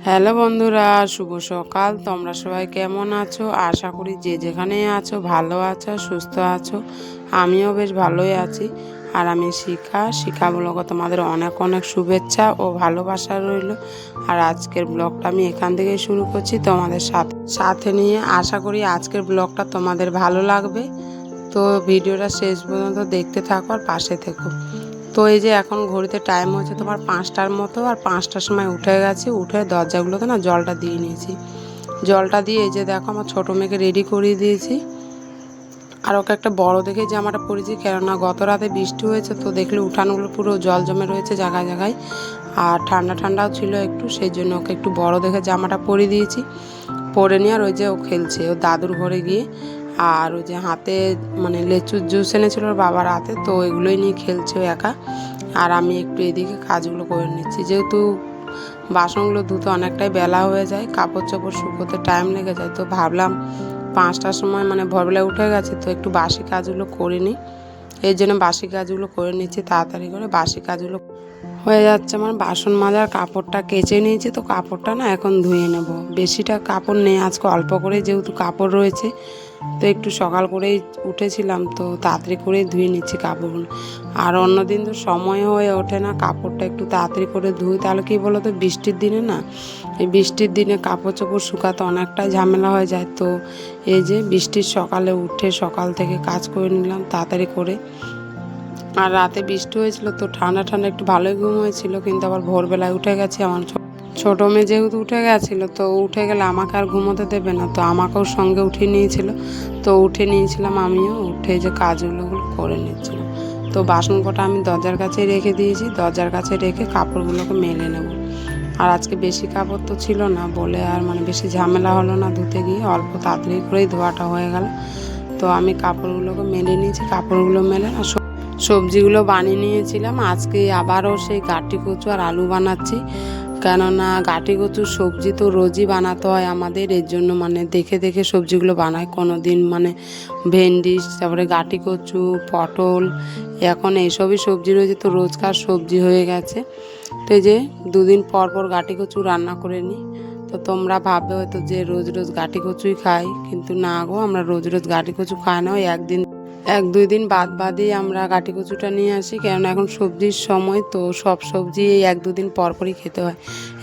Hello বন্ধুরা, শুভ সকাল। তোমরা সবাই কেমন আছো? আশা করি যে যেখানে আছো, ভালো আছো, সুস্থ আছো। আমিও বেশ ভালোই আছি। আর আমি শিখা। শিখা ব্লগে তোমাদের অনেক অনেক শুভেচ্ছা ও ভালোবাসা রইল। আর আজকের ব্লগটা আমি এখান থেকেই শুরু করছি তোমাদের সাথে। সাথে নিয়ে আশা করি আজকের ব্লগটা তোমাদের ভালো লাগবে। তো ভিডিওটা শেষ পর্যন্ত দেখতে থাকো আর পাশে থেকো। তো এই যে এখন ঘড়িতে টাইম হচ্ছে তোমার পাঁচটার মতো, আর পাঁচটার সময় উঠে গেছি, উঠে দরজাগুলোতে না জলটা দিয়ে নিয়েছি। জলটা দিয়ে এই যে দেখো আমার ছোটো মেয়েকে রেডি করিয়ে দিয়েছি। আর ওকে একটা বড় দেখে জামাটা পরেছি, কেননা গত রাতে বৃষ্টি হয়েছে, তো দেখলে উঠানগুলো পুরো জল জমে রয়েছে জায়গায় জায়গায়। আর ঠান্ডা ঠান্ডাও ছিল একটু, সেই জন্য ওকে একটু বড় দেখে জামাটা পরিয়ে দিয়েছি। পরে নিয়ে আর ওই যে ও খেলছে ও দাদুর ঘরে গিয়ে। আর ওই যে হাতে মানে লেচুর জুস এনেছিল ওর বাবার হাতে, তো ওইগুলোই নিয়ে খেলছে একা। আর আমি একটু এদিকে কাজগুলো করে নিচ্ছি। যেহেতু বাসনগুলো ধুতে অনেকটাই বেলা হয়ে যায় কাপড় চোপড় শুকোতে টাইম লেগে যায়, তো ভাবলাম পাঁচটার সময় মানে ভোরবেলায় উঠে গেছে, তো একটু বাসি কাজগুলো করে নিই। এর জন্য বাসি কাজগুলো করে নিচ্ছি, তাড়াতাড়ি করে বাসি কাজগুলো হয়ে যাচ্ছে। আমার বাসন মাজার কাপড়টা কেচে নিয়েছি, তো কাপড়টা না এখন ধুয়ে নেব। বেশিটা কাপড় নেই, আজকে অল্প করে যেহেতু কাপড় রয়েছে তো একটু সকাল করেই উঠেছিলাম, তো তাড়াতাড়ি করেই ধুয়ে নিচ্ছি কাপড়গুলো। আর অন্যদিন তো সময় হয়ে ওঠে না, কাপড়টা একটু তাড়াতাড়ি করে ধুই। তাহলে কি বলো তো বৃষ্টির দিনে না, এই বৃষ্টির দিনে কাপড় চোপড় শুকাতে অনেকটাই ঝামেলা হয়ে যায়। তো এই যে বৃষ্টির সকালে উঠে সকাল থেকে কাজ করে নিলাম তাড়াতাড়ি করে। আর রাতে বৃষ্টি হয়েছিল, তো ঠান্ডা ঠান্ডা একটু ভালোই ঘুম হয়েছিল, কিন্তু আবার ভোরবেলায় উঠে গেছে, আমার ছোট মেয়ে যেহেতু উঠে গেছিল, তো উঠে গেলে আমাকে আর ঘুমোতে দেবে না, তো আমাকেও সঙ্গে উঠে নিয়েছিল। তো উঠে নিয়েছিলাম আমিও, উঠে যে কাজগুলো করে নিচ্ছিলাম। তো বাসন কটা আমি দরজার কাছে রেখে দিয়েছি, দরজার কাছে রেখে কাপড়গুলোকে মেলে নেব। আর আজকে বেশি কাপড় তো ছিল না, বলে আর মানে বেশি ঝামেলা হলো না ধুতে গিয়ে, অল্প তাড়াতাড়ি করেই ধোয়াটা হয়ে গেল। তো আমি কাপড়গুলোকে মেলে নিয়েছি, কাপড়গুলো মেলে না সবজিগুলো বানিয়ে নিয়েছিলাম। আজকে আবারও সেই গাটি কচু আর আলু বানাচ্ছি। কেননা গাটি কচুর সবজি তো রোজই বানাতে হয় আমাদের, এর জন্য মানে দেখে দেখে সবজিগুলো বানাই কোনো দিন মানে ভেন্ডি তারপরে গাটি কচু, পটল, এখন এইসবই সবজি রয়েছে তো রোজকার সবজি হয়ে গেছে। তো যে দুদিন পর পর গাটি কচু রান্না করে নিই। তো তোমরা ভাববে হয়তো যে রোজ রোজ গাটি কচুই খাই, কিন্তু না গো, আমরা রোজ রোজ গাটি কচু খাই না একদিন এক, দুই দিন বাদ বাদই আমরা গাটি কচুটা নিয়ে আসি, কেননা এখন সবজির সময়, তো সব সবজি এই এক দুদিন পরপরই খেতে হয়।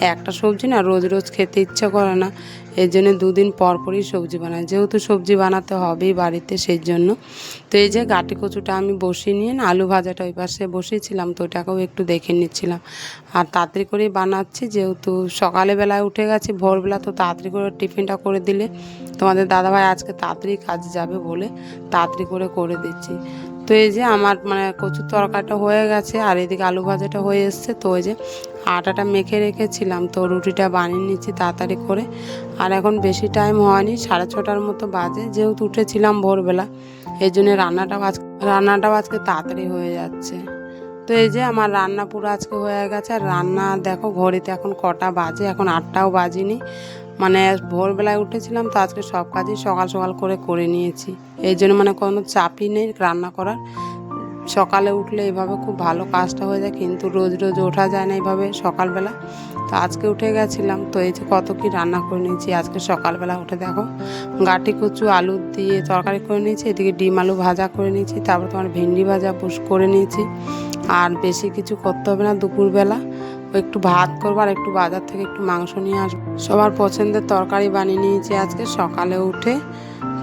একটা সবজি না, রোজ রোজ খেতে ইচ্ছা করে না। এর জন্য দুদিন পর পরই সবজি বানাই। যেহেতু সবজি বানাতে হবেই বাড়িতে সেই জন্য তো এই যে গাটি কচুটা আমি বসিয়ে নিয়ে না, আলু ভাজাটা ওই পাশে বসিয়েছিলাম, তো ওটাকেও একটু দেখে নিচ্ছিলাম। আর তাড়াতাড়ি করেই বানাচ্ছি, যেহেতু সকালে বেলায় উঠে গেছি, ভোরবেলা তো তাড়াতাড়ি করে টিফিনটা করে দিলে। তোমাদের দাদাভাই আজকে তাড়াতাড়ি কাজে যাবে বলে তাড়াতাড়ি করে করে দিচ্ছি। তো এই যে আমার মানে কচুর তরকারিটা হয়ে গেছে, আর এদিকে আলু ভাজাটা হয়ে এসছে, তো ওই যে আটাটা মেখে রেখেছিলাম, তো রুটিটা বানিয়ে নিচ্ছি তাড়াতাড়ি করে। আর এখন বেশি টাইম হয়নি, সাড়ে ছটার মতো বাজে, যেহেতু উঠেছিলাম ভোরবেলা, এই জন্য রান্নাটাও আজকে রান্নাটাও আজকে তাড়াতাড়ি হয়ে যাচ্ছে। তো এই যে আমার রান্না পুরো আজকে হয়ে গেছে, আর রান্না দেখো ঘড়িতে এখন কটা বাজে, এখন আটটাও বাজিনি। মানে ভোরবেলায় উঠেছিলাম, তো আজকে সব কাজই সকাল সকাল করে করে নিয়েছি। এই জন্য মানে কোনো চাপই নেই রান্না করার। সকালে উঠলে এভাবে খুব ভালো কাজটা হয়ে যায়, কিন্তু রোজ রোজ ওঠা যায় না এইভাবে সকালবেলা। তো আজকে উঠে গেছিলাম, তো এই যে কত কি রান্না করে নিয়েছি আজকে সকালবেলা উঠে দেখো। গাটি কচু, আলু দিয়ে তরকারি করে নিয়েছি, এদিকে ডিম আলু ভাজা করে নিয়েছি, তারপর তোমার ভেন্ডি ভাজা বুস করে নিয়েছি। আর বেশি কিছু করতে হবে না, দুপুরবেলা একটু ভাত করব আর একটু বাজার থেকে একটু মাংস নিয়ে আসব। সবার পছন্দের তরকারি বানিয়ে নিয়েছি আজকে সকালে উঠে।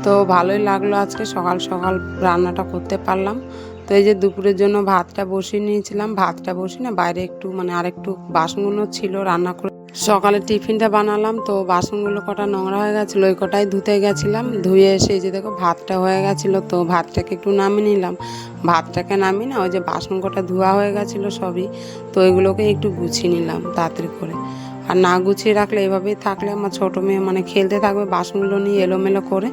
তো ভালোই লাগল আজকে সকাল সকাল রান্নাটা করতে পারলাম। তো এই যে দুপুরের জন্য ভাতটা বসিয়ে নিয়েছিলাম। ভাতটা বসিয়ে না বাইরে একটু মানে আরেকটু বাসনগুলো ছিল রান্না করে। সকালে টিফিনটা বানালাম তো বাসনগুলো কটা নোংরা হয়ে গেছিল, ওই কটাই ধুতে গেছিলাম। ধুয়ে এসে যে দেখো ভাতটা হয়ে গেছিল তো ভাতটাকে একটু নামিয়ে নিলাম। ভাতটাকে নামিয়ে না ওই যে বাসন কটা ধোয়া হয়ে গেছিল সবই, তো ওইগুলোকে একটু গুছিয়ে নিলাম তাড়াতাড়ি করে। আর না গুছিয়ে রাখলে এভাবেই থাকলে আমার ছোটো মেয়ে মানে খেলতে থাকবে, বাসনগুলো নিয়ে এলোমেলো করে,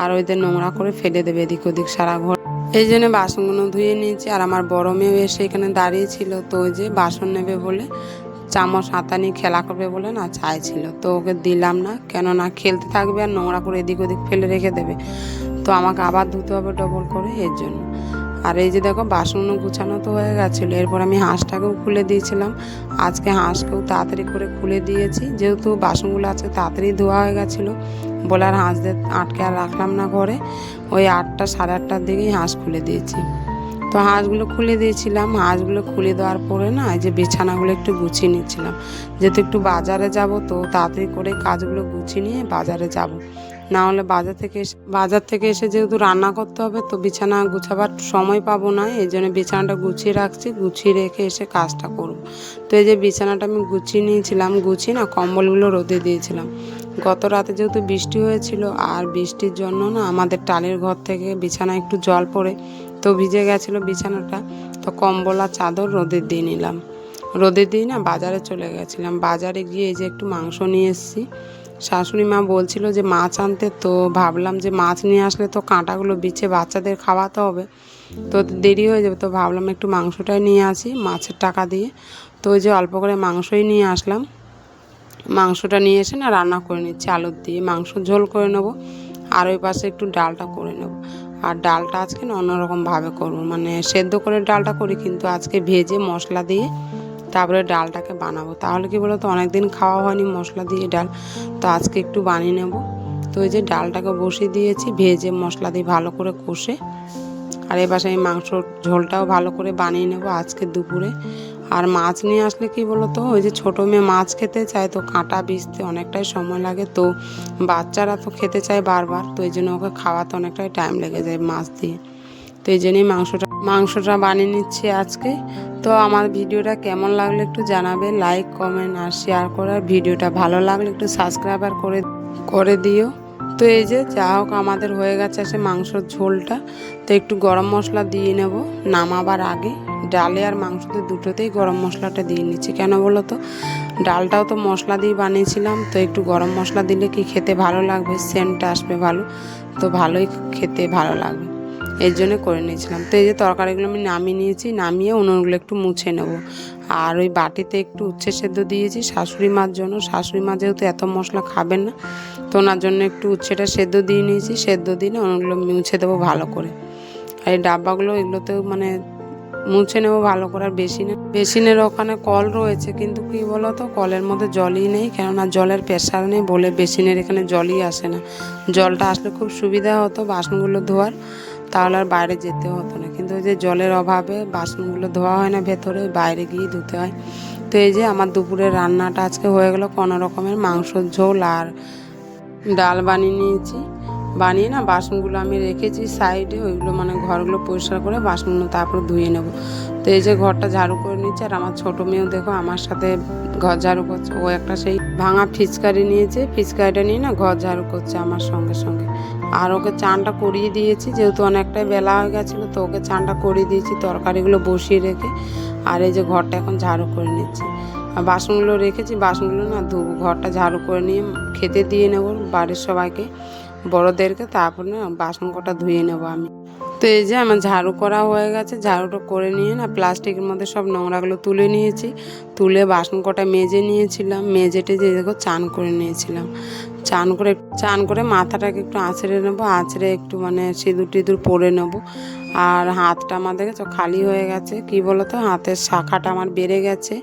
আর ওইদের নোংরা করে ফেলে দেবে এদিক ওদিক সারা ঘর। এই জন্য বাসনগুলো ধুয়ে নিয়েছি। আর আমার বড় মেয়েও এসে এখানে দাঁড়িয়েছিল তো ওই যে বাসন নেবে বলে চামচ, হাতা নিয়ে খেলা করবে বলে না চাইছিল। তো ওকে দিলাম না। কেননা খেলতে থাকবে আর নোংরা করে এদিক ওদিক ফেলে রেখে দেবে। তো আমাকে আবার ধুতে হবে ডবল করে এর জন্য। আর এই যে দেখো বাসনও গুছানো তো হয়ে গেছিল। এরপর আমি হাঁসটাকেও খুলে দিয়েছিলাম। আজকে হাঁসকেও তাড়াতাড়ি করে খুলে দিয়েছি। যেহেতু বাসনগুলো আজকে তাড়াতাড়ি ধোয়া হয়ে গেছিল বলে আর হাঁসদের আটকে আর রাখলাম না ঘরে। ওই আটটা, সাড়ে আটটার দিকেই হাঁস খুলে দিয়েছি। তো হাঁসগুলো খুলে দিয়েছিলাম। হাঁসগুলো খুলে দেওয়ার পরে না এই যে বিছানাগুলো একটু গুছিয়ে নিচ্ছিলাম। যেহেতু একটু বাজারে যাব তো তাড়াতাড়ি করে কাজগুলো গুছিয়ে নিয়ে বাজারে যাব। না হলে বাজার থেকে এসে, বাজার থেকে এসে যেহেতু রান্না করতে হবে, তো বিছানা গুছাবার সময় পাবো না। এই জন্য বিছানাটা গুছিয়ে রাখছি, গুছিয়ে রেখে এসে কাজটা করব। তো এই যে বিছানাটা আমি গুছিয়ে নিয়েছিলাম, গুছিয়ে না কম্বলগুলো রোদে দিয়েছিলাম। গত রাতে যেহেতু বৃষ্টি হয়েছিল, আর বৃষ্টির জন্য না আমাদের টালির ঘর থেকে বিছানা একটু জল পড়ে, তো ভিজে গেছিল বিছানাটা, তো কম্বল আর চাদর রোদে দিয়ে নিলাম। রোদে দিয়ে না বাজারে চলে গেছিলাম। বাজারে গিয়ে এই যে একটু মাংস নিয়ে এসেছি শাশুড়ি মা বলছিল যে মাছ আনতে, তো ভাবলাম যে মাছ নিয়ে আসলে তো কাঁটাগুলো বিছে বাচ্চাদের খাওয়াতে হবে। তো দেরি হয়ে যাবে, তো ভাবলাম একটু মাংসটাই নিয়ে আসি মাছের টাকা দিয়ে। তো ওই যে অল্প করে মাংসই নিয়ে আসলাম। মাংসটা নিয়ে এসে না রান্না করে নিচ্ছি, আলুর দিয়ে। মাংস ঝোল করে নেব, আর ওই পাশে একটু ডালটা করে নেব। আর ডালটা আজকে না অন্যরকমভাবে করব মানে সেদ্ধ করে ডালটা করি, কিন্তু আজকে ভেজে মশলা দিয়ে তারপরে ডালটাকে বানাবো। তাহলে কি বলতো, অনেকদিন খাওয়া হয়নি মশলা দিয়ে ডাল, তো আজকে একটু বানিয়ে নেব। তো ওই যে ডালটাকে বসিয়ে দিয়েছি, ভেজে মশলা দিয়ে ভালো করে কষে। আর এ পাশে আমি মাংসর ঝোলটাও ভালো করে বানিয়ে নেব আজকে দুপুরে। আর মাছ নিয়ে আসলে কি বলতো, ওই যে ছোটো মেয়ে মাছ খেতে চায়, তো কাঁটা বিছতে অনেকটাই সময় লাগে, তো বাচ্চারা তো খেতে চায় বারবার, তো এই জন্য ওকে খাওয়াতে অনেকটাই টাইম লেগে যায় মাছ দিয়ে। তো এই জন্যই মাংসটা মাংসটা বানিয়ে নিচ্ছি আজকে। তো আমার ভিডিওটা কেমন লাগল একটু জানাবে লাইক কমেন্ট আর শেয়ার করার ভিডিওটা ভালো লাগলে একটু সাবস্ক্রাইবার করে করে দিও। তো এই যে, যা হোক আমাদের হয়ে গেছে সে মাংসর ঝোলটা। তো একটু গরম মশলা দিয়ে নেব, নামাবার আগে। ডালে আর মাংসতে দুটোতেই গরম মশলাটা দিয়ে নিচ্ছি। কেন বলো তো? ডালটাও তো মশলা দিয়ে বানিয়েছিলাম, তো একটু গরম মশলা দিলে কি খেতে ভালো লাগবে? সেন্টটা আসবে ভালো। তো ভালোই খেতে ভালো লাগবে। এর জন্য করে নিয়েছিলাম। তো এই যে তরকারিগুলো আমি নামিয়ে নিয়েছি, নামিয়ে উনুনগুলো একটু মুছে নেব। আর ওই বাটিতে একটু উচ্ছে সেদ্ধ দিয়েছি শাশুড়ি মার জন্য। শাশুড়ি মা যেহেতু এত মশলা খাবেন না, তো ওনার জন্য একটু উচ্ছেটা সেদ্ধ দিয়ে নিয়েছি। সেদ্ধ দিয়ে উনুনগুলো মুছে দেবো ভালো করে। আর এই ডাব্বাগুলো এগুলোতেও মানে মুছে নেব ভালো করে আর বেসিনে বেসিনের ওখানে কল রয়েছে, কিন্তু কি বলো তো কলের মধ্যে জলই নেই, কেননা জলের প্রেশার নেই বলে বেসিনের এখানে জলই আসে না। জলটা আসলে খুব সুবিধা হতো বাসনগুলো ধোয়ার। তাহলে আর বাইরে যেতে হতো না। কিন্তু ওই যে জলের অভাবে বাসনগুলো ধোয়া হয় না, ভেতরে বাইরে গিয়ে ধুতে হয়। তো এই যে আমার দুপুরের রান্নাটা আজকে হয়ে গেলো কোনো রকমের মাংসর ঝোল আর ডাল বানিয়ে নিয়েছি। বানিয়ে না বাসনগুলো আমি রেখেছি সাইডে, ওইগুলো মানে ঘরগুলো পরিষ্কার করে বাসনগুলো তারপর ধুয়ে নেব। তো এই যে ঘরটা ঝাড়ু করে নিচ্ছে আর আমার ছোটো মেয়েও দেখো আমার সাথে ঘর ঝাড়ু করছে। ও একটা সেই ভাঙা ফিচকারি নিয়েছে। ফিচকারিটা নিয়ে না ঘর ঝাড়ু করছে আমার সঙ্গে সঙ্গে। আর ওকে চানটা করিয়ে দিয়েছি, যেহেতু অনেকটাই বেলা হয়ে গেছিল তো ওকে চানটা করিয়ে দিয়েছি তরকারিগুলো বসিয়ে রেখে। আর এই যে ঘরটা এখন ঝাড়ু করে নিচ্ছে। আর বাসনগুলো রেখেছি, বাসনগুলো না ধুবো ঘরটা ঝাড়ু করে নিয়ে খেতে দিয়ে নেব বাড়ির সবাইকে, বড়োদেরকে, তারপর না বাসন কটা ধুয়ে নেব আমি। তো এই যে আমার ঝাড়ু করা হয়ে গেছে, ঝাড়ুটা করে নিয়ে না প্লাস্টিকের মধ্যে সব নোংরাগুলো তুলে নিয়েছি। তুলে বাসন কটা মেজে নিয়েছিলাম, মেজে টেজে দেখো চান করে নিয়েছিলাম। চান করে চান করে মাথাটাকে একটু আঁচড়ে নেব, আঁচড়ে একটু মানে সিঁদুর টিঁদুর পরে নেব। আর হাতটা আমার দেখেছ খালি হয়ে গেছে, কি বলতো? হাতের শাখাটা আমার বেড়ে গেছে।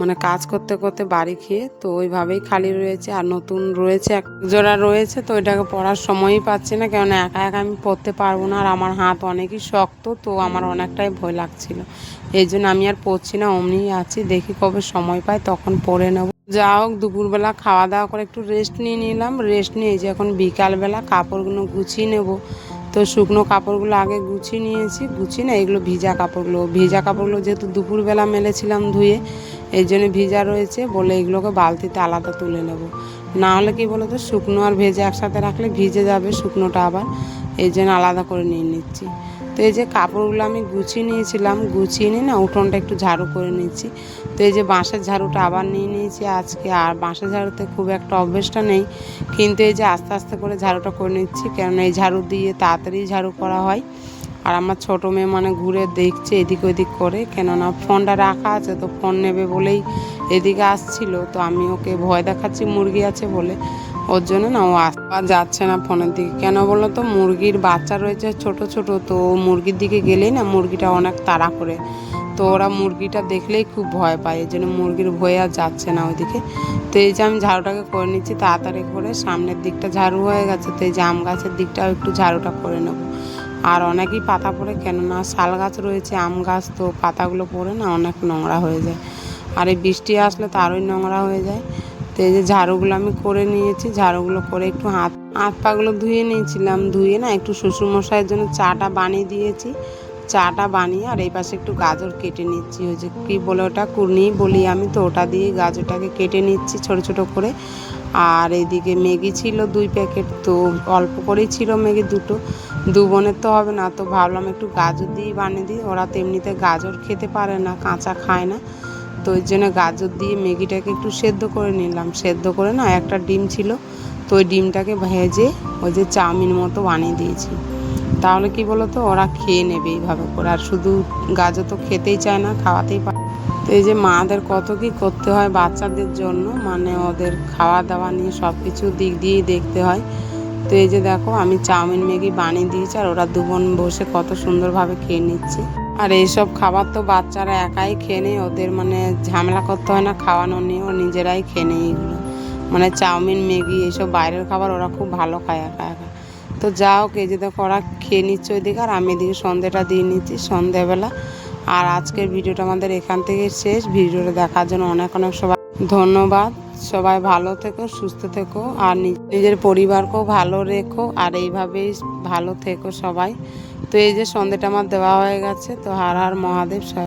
মানে কাজ করতে করতে বাড়ি খেয়ে তো ওইভাবেই খালি রয়েছে আর নতুন রয়েছে, এক জোড়া রয়েছে তো ওইটাকে পড়ার সময়ই পাচ্ছি না কেন একা একা আমি পড়তে পারব না আর আমার হাত অনেকই শক্ত তো আমার অনেকটাই ভয় লাগছিল। এই জন্য আমি আর পড়ছি না অমনিই আছি, দেখি কবে সময় পাই তখন পড়ে নেব। যা হোক, দুপুরবেলা খাওয়া দাওয়া করে একটু রেস্ট নিয়ে নিলাম। রেস্ট নিয়ে যে এখন বিকালবেলা কাপড়গুলো গুছিয়ে নেব। তো শুকনো কাপড়গুলো আগে গুছিয়ে নিয়েছি, গুছিয়ে না এগুলো ভিজা কাপড়গুলো। ভিজা কাপড়গুলো যেহেতু দুপুরবেলা মেলেছিলাম ধুয়ে এই জন্য ভিজা রয়েছে, বলে এগুলোকে বালতিতে আলাদা তুলে নেব। না হলে কি বলো তো শুকনো আর ভেজে একসাথে রাখলে ভিজে যাবে শুকনোটা আবার এই জন্য আলাদা করে নিয়ে নিচ্ছি। তো এই যে কাপড়গুলো আমি গুছিয়ে নিয়েছিলাম, গুছিয়ে নিয়ে না উঠোনটা একটু ঝাড়ু করে নিচ্ছি তো এই যে বাঁশের ঝাড়ুটা আবার নিয়ে নিয়েছি আজকে, আর বাঁশের ঝাড়ুতে খুব একটা অভ্যেসটা নেই। কিন্তু এই যে আস্তে আস্তে করে ঝাড়ুটা করে নিচ্ছি, কেননা এই ঝাড়ু দিয়ে তাড়াতাড়ি ঝাড়ু করা হয়। আর আমার ছোটো মেয়ে মানে ঘুরে দেখছে এদিক ওদিক করে, কেননা ফোনটা রাখা আছে তো ফোন নেবে বলেই এদিকে আসছিল। তো আমি ওকে ভয় দেখাচ্ছি, মুরগি আছে বলে। ওর জন্য না ও আর যাচ্ছে না ফোনের দিকে। কেন বলো তো? মুরগির বাচ্চা রয়েছে ছোট ছোট, তো মুরগির দিকে গেলেই না মুরগিটা অনেক তাড়া করে। তো ওরা মুরগিটা দেখলেই খুব ভয় পায়, এই জন্য মুরগির ভয়ে আর যাচ্ছে না ওইদিকে। তো এই যে আমি ঝাড়ুটাকে করে নিচ্ছি, তাড়াতাড়ি করে সামনের দিকটা ঝাড়ু হয়ে গেছে, তো এই জাম গাছের দিকটাও একটু ঝাড়ুটা করে নেব। আর অনেকই পাতা পড়ে, কেননা শাল গাছ রয়েছে, আম গাছ, তো পাতাগুলো পড়ে না অনেক নোংরা হয়ে যায়। আর এই বৃষ্টি আসলে তো আরোই নোংরা হয়ে যায়। তো এই যে ঝাড়ুগুলো আমি করে নিয়েছি, ঝাড়ুগুলো করে একটু হাত হাত পাগুলো ধুয়ে নিয়েছিলাম, ধুয়ে না একটু শ্বশুরমশাইয়ের জন্য চাটা বানিয়ে দিয়েছি। চাটা বানিয়ে আর এই পাশে একটু গাজর কেটে নিচ্ছি। ওই যে কী বলে ওটা, কুর্নি বলি আমি তো, ওটা দিয়ে গাজরটাকে কেটে নিচ্ছি ছোট ছোট করে। আর এইদিকে ম্যাগি ছিল দুই প্যাকেট, তো অল্প করেই ছিল ম্যাগি দুটো। দু বোনের তো হবে না, তো ভাবলাম একটু গাজর দিয়েই বানিয়ে দিই। ওরা তো এমনিতে গাজর খেতে পারে না, কাঁচা খায় না। তো ওই জন্য গাজর দিয়ে ম্যাগিটাকে একটু সেদ্ধ করে নিলাম। সেদ্ধ করে না একটা ডিম ছিল, তো ওই ডিমটাকে ভেজে ওই যে চাউমিন মতো বানিয়ে দিয়েছি। তাহলে কি বলো তো ওরা খেয়ে নেবে এইভাবে করে। আর শুধু গাজর তো খেতেই চায় না, খাওয়াতেই পারে। তো এই যে মাদের কত কি করতে হয় বাচ্চাদের জন্য মানে ওদের খাওয়া দাওয়া নিয়ে সব কিছু দিক দিয়েই দেখতে হয়। তো এই যে দেখো, আমি চাউমিন, ম্যাগি বানিয়ে দিয়েছি আর ওরা দু বোন বসে কত সুন্দরভাবে খেয়ে নিচ্ছে। আর এইসব খাবার তো বাচ্চারা একাই খেয়ে নেয়, ওদের মানে ঝামেলা করতে হয় না, খাওয়ানো নিয়ে ও নিজেরাই খেয়ে নেয় এগুলো মানে চাউমিন, ম্যাগি এইসব বাইরের খাবার ওরা খুব ভালো খায় একা একা। তো যা হোক, এই যে দেখো, ওরা খেয়ে নিচ্ছে ওইদিকে আর আমি এদিকে সন্ধেটা দিয়ে নিচ্ছি সন্ধেবেলা। আর আজকের ভিডিওটা আমাদের এখান থেকে শেষ। ভিডিওটা দেখার জন্য অনেক অনেক সবাই ধন্যবাদ। সবাই ভালো থেকো, সুস্থ থেকো আর নিজ- নিজের পরিবারকেও ভালো রেখো। আর এইভাবেই ভালো থেকো সবাই। তো এই যে সন্ধেটা আমার দেওয়া হয়ে গেছে তো হার হার মহাদেব